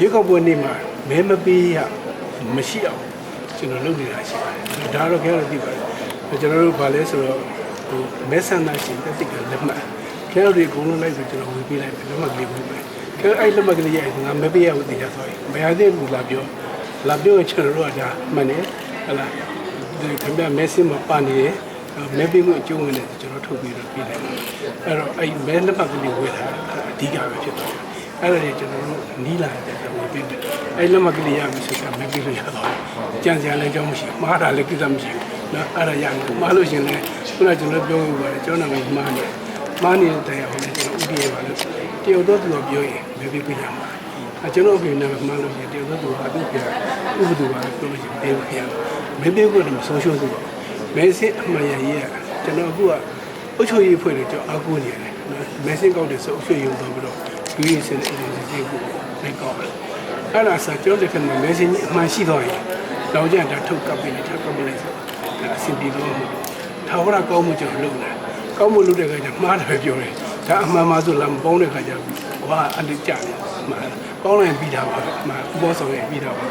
ရေကောက်ပွဲနေ့မှာမဲမပေးရမရှိအောင်ကျွန်တော်လုပ်နေတာရှိပါတယ်ဒါတော့ကျွန်တော်သိပါတယ်ကျွန်တော်တို့ဗာလဲဆိုတော့ဟိုမဲဆန္ဒရှင်တက်တိကလက်မှတ်ကျွန်တော်တို့အကုန်လုံးလိုက်ဆိုကျွန်တော်ဝင်ပေးလိုက်လက်မှတ်လေးဝင်ပေးကျွန်တော်အဲ့လက်မှတ်ကလေးရဲ့ငါမဲပေးရဖို့တရားသွားပြီမရသေးဘူးလာပြောလာပြောရင်ကျွန်တော်တို့ကဒါမှန်တယ်ဟလာဒီခင်ဗျမဲစင်းမှာပါနေတယ်မဲပေးမှုအကျုံးဝင်တယ်ကျွန်တော်ထုတ်ပြီးတော့ပြည်တယ်အဲ့တော့အဲ့မဲလက်မှတ်ကလေးဝယ်တာအဓိကပဲဖြစ်သွားတယ် အဲ့ဒါတွေကျွန်တော်တို့နီးလာတဲ့ဝင်ပေးတယ်အဲ့လက်မှတ်ကလေးရပြီဆိုတော့မဲပေးလို့ရတော့ကြံစရာလည်းကြောင်းမရှိမှားတာလည်းကိစ္စမရှိဘူးနော်အဲ့ဒါရမယ်မှားလို့ရှင်လည်းခုနကကျွန်တော်ပြောလို့ပါတယ်ကျွန်တော်နာမည်မှားနေမှားနေတဲ့တရားဟောလည်းကျွန်တော်ဥပဒေပါလို့တယောက်တော့သူကပြောရင်မဲပေးပေးရမှာအကျွန်တော်အဖေနာမည်မှားလို့ရှင်တယောက်တော့သူကအတူပြဥပဒေပါလို့ပြောလို့ရှင်ပေးပါရမဲပေးဖို့တော့ဆုံးရှုံးသူပါမဲစစ်အမှန်ရရေးကကျွန်တော်အခုကအုတ်ချုပ်ရေးဖွဲ့တယ်ကျွန်တော်အကူနေတယ်နော်မဲစစ်ကောက်တယ်ဆိုအုတ်ချုပ်ရေးတော့ပြီးတော့ ယူရေးစင်တဲ့အေဂျင်စီကိုလည်းကောက်တယ်အဲ့ဒါဆိုကျွန်တော်ဒီကနေ့မဲစစ်အမှန်ရှိတော့ရင်တော့ကြတာထုတ်ကပ်ပြီးထပ်ကပ်ပြီးလိုက်ဆိုဒါအဆင်ပြေတော့မှာထာဝရကောင်းမှုကျွန်တော်လုပ်တယ်ကောင်းမှုလုပ်တဲ့ခါကျမှားတယ်ပဲပြောတယ်ဒါအမှန်မှဆိုလာမပေါင်းတဲ့ခါကျဟိုကအန်တကြတယ်မှာပေါင်းလိုက်ပြီးတာပါမှာဥပ္ပဆောင်ရဲ့ပြီးတာပါ